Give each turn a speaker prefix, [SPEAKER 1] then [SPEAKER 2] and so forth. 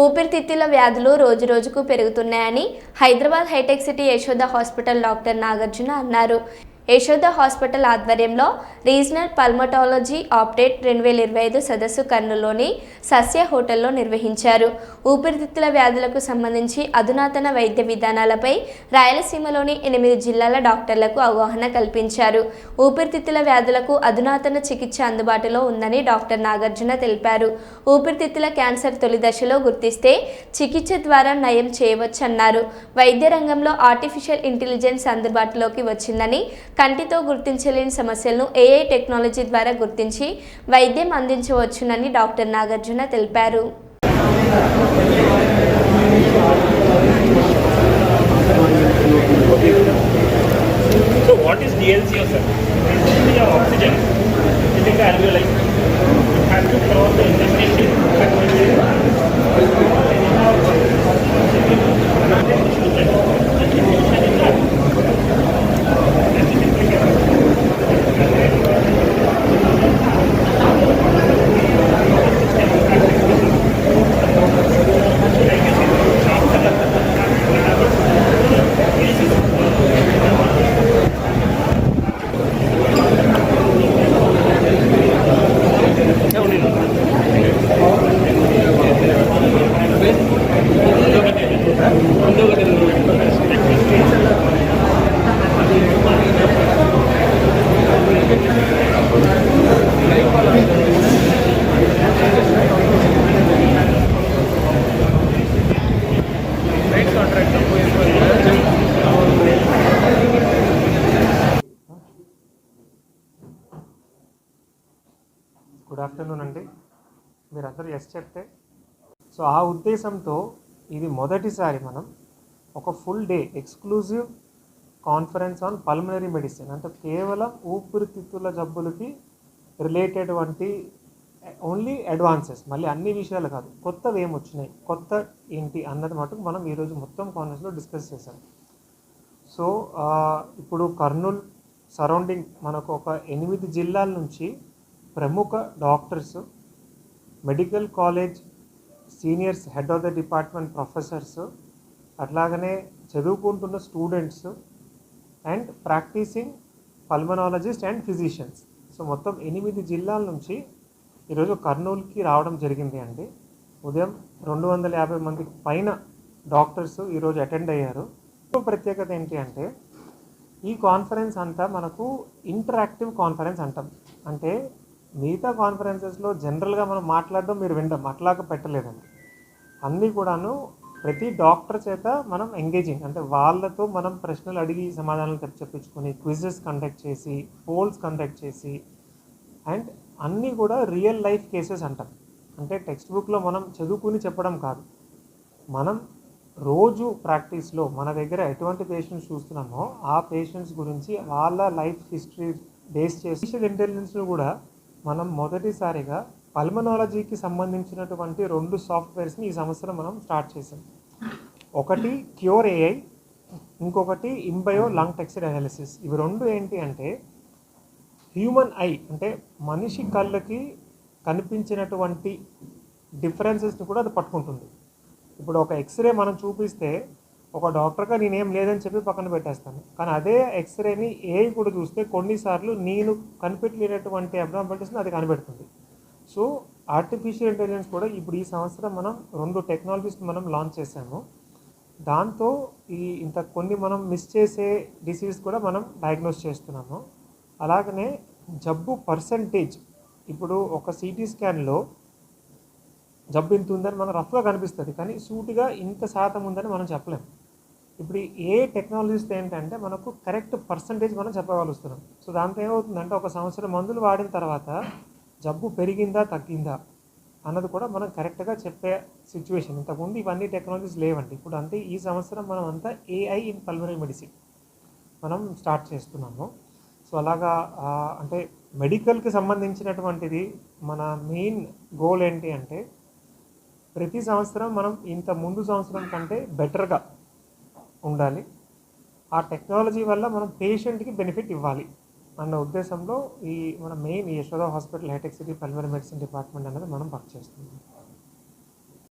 [SPEAKER 1] ఊపిరితిత్తుల వ్యాధులు రోజురోజుకు పెరుగుతున్నాయని Hyderabad hitech city Yashoda hospital doctor Nagarjuna అన్నారు. యశోద హాస్పిటల్ ఆధ్వర్యంలో రీజనల్ పల్మటాలజీ ఆప్డేట్ రెండు వేల ఇరవై ఐదు సదస్సు కర్నూలులోని సస్య హోటల్లో నిర్వహించారు. ఊపిరితిత్తుల వ్యాధులకు సంబంధించి అధునాతన వైద్య విధానాలపై రాయలసీమలోని ఎనిమిది జిల్లాల డాక్టర్లకు అవగాహన కల్పించారు. ఊపిరితిత్తుల వ్యాధులకు అధునాతన చికిత్స అందుబాటులో ఉందని డాక్టర్ నాగార్జున తెలిపారు. ఊపిరితిత్తుల క్యాన్సర్ తొలి దశలో గుర్తిస్తే చికిత్స ద్వారా నయం చేయవచ్చన్నారు. వైద్య రంగంలో ఆర్టిఫిషియల్ ఇంటెలిజెన్స్ అందుబాటులోకి వచ్చిందని కంటితో గుర్తించలేని సమస్యలను ఏ ఏఐ టెక్నాలజీ ద్వారా గుర్తించి వైద్యం అందించవచ్చునని డాక్టర్ నాగార్జున తెలిపారు.
[SPEAKER 2] గుడ్ ఆఫ్టర్నూన్ అండి. మీరందరూ ఎస్ చెప్తే. సో ఆ ఉద్దేశంతో ఇది మొదటిసారి మనం ఒక full day exclusive conference on pulmonary medicine అంటే కేవలం ఊపిరితిత్తుల జబ్బులకి రిలేటెడ్ వంటి ఓన్లీ అడ్వాన్సెస్ మళ్ళీ అన్ని విషయాలు కాదు కొత్తవి ఏమి వచ్చినాయి కొత్త ఏంటి అన్నది మటుకు మనం ఈరోజు మొత్తం కాన్ఫరెన్స్లో డిస్కస్ చేశాం. సో ఇప్పుడు కర్నూల్ సరౌండింగ్ మనకు ఒక ఎనిమిది జిల్లాల నుంచి ప్రముఖ doctors medical college seniors head of the department professors అట్లాగనే చదువుకుంటున్న students and practising pulmonologist and physicians. So మొత్తం ఎనిమిది జిల్లాల నుంచి ఈరోజు కర్నూలుకి రావడం జరిగింది అండి. ఉదయం రెండు వందల యాభై మందికి పైన డాక్టర్స్ ఈరోజు అటెండ్ అయ్యారు. ప్రత్యేకత ఏంటి అంటే ఈ కాన్ఫరెన్స్ అంతా మనకు ఇంటరాక్టివ్ కాన్ఫరెన్స్ అంటాం. అంటే మిగతా కాన్ఫరెన్సెస్లో జనరల్గా మనం మాట్లాడడం మీరు వినడం అట్లాగా పెట్టలేదండి. అన్నీ కూడాను ప్రతి డాక్టర్ చేత మనం ఎంగేజింగ్ అంటే వాళ్ళతో మనం ప్రశ్నలు అడిగి సమాధానాలు చెప్పించుకొని క్విజెస్ కండక్ట్ చేసి పోల్స్ కండక్ట్ చేసి అండ్ అన్నీ కూడా రియల్ లైఫ్ కేసెస్ అంటాం. అంటే టెక్స్ట్ బుక్లో మనం చదువుకుని చెప్పడం కాదు. మనం రోజు ప్రాక్టీస్లో మన దగ్గర ఎటువంటి పేషెంట్స్ చూస్తున్నామో ఆ పేషెంట్స్ గురించి వాళ్ళ లైఫ్ హిస్టరీ బేస్ చేసి ఇంటెలిజెన్స్ను కూడా మనం మొదటిసారిగా పల్మనాలజీకి సంబంధించినటువంటి రెండు సాఫ్ట్వేర్స్ని ఈ సంవత్సరం మనం స్టార్ట్ చేసాం ఒకటి క్యూర్ ఏఐ ఇంకొకటి ఇంబయో లంగ్ టెక్స్టైల్ అనాలిసిస్. ఇవి రెండు ఏంటి అంటే హ్యూమన్ ఐ అంటే మనిషి కళ్ళకి కనిపించినటువంటి డిఫరెన్సెస్ని కూడా అది పట్టుకుంటుంది. ఇప్పుడు ఒక ఎక్స్రే మనం చూపిస్తే ఒక డాక్టర్గా నేనేం లేదని చెప్పి పక్కన పెట్టేస్తాను. కానీ అదే ఎక్స్రేని ఏ కూడా చూస్తే కొన్నిసార్లు నేను కనిపెట్టలేనటువంటి అబ్నార్మాలిటీస్ని అది కనిపెడుతుంది. సో ఆర్టిఫిషియల్ ఇంటెలిజెన్స్ కూడా ఇప్పుడు ఈ సంవత్సరం మనం రెండు టెక్నాలజీస్ మనం లాంచ్ చేసాము దాంతో ఈ ఇంత కొన్ని మనం మిస్ చేసే డిసీజ్ కూడా మనం డయాగ్నోస్ చేస్తున్నాము. అలాగనే జబ్బు పర్సంటేజ్ ఇప్పుడు ఒక సిటీ స్కాన్లో జబ్బు ఇంత ఉందని మనం రఫ్గా కనిపిస్తుంది. కానీ సూటిగా ఇంత శాతం ఉందని మనం చెప్పలేం. ఇప్పుడు ఏ టెక్నాలజీస్ ఏంటంటే మనకు కరెక్ట్ పర్సంటేజ్ మనం చెప్పగలుగుతున్నాం సో దాంతో ఏమవుతుందంటే ఒక సంవత్సరం మందులు వాడిన తర్వాత జబ్బు పెరిగిందా తగ్గిందా అన్నది కూడా మనం కరెక్ట్గా చెప్పే సిచ్యువేషన్ ఇంతకుముందు ఇవన్నీ టెక్నాలజీస్ లేవండి. ఇప్పుడు అంటే ఈ సంవత్సరం మనం అంతా ఏఐ ఇన్ పల్మరీ మెడిసిన్ మనం స్టార్ట్ చేస్తున్నాము. సో అలాగా అంటే మెడికల్కి సంబంధించినటువంటిది మన మెయిన్ గోల్ ఏంటి అంటే ప్రతి సంవత్సరం మనం ఇంత ముందు సంవత్సరం కంటే బెటర్గా ఉండాలి. ఆ టెక్నాలజీ వల్ల మనం పేషెంట్కి బెనిఫిట్ ఇవ్వాలి అన్న ఉద్దేశంలో ఈ మన main Yashoda hospital hitech city pulmonary medicine department అనేది మనం వర్క్ చేస్తున్నాం.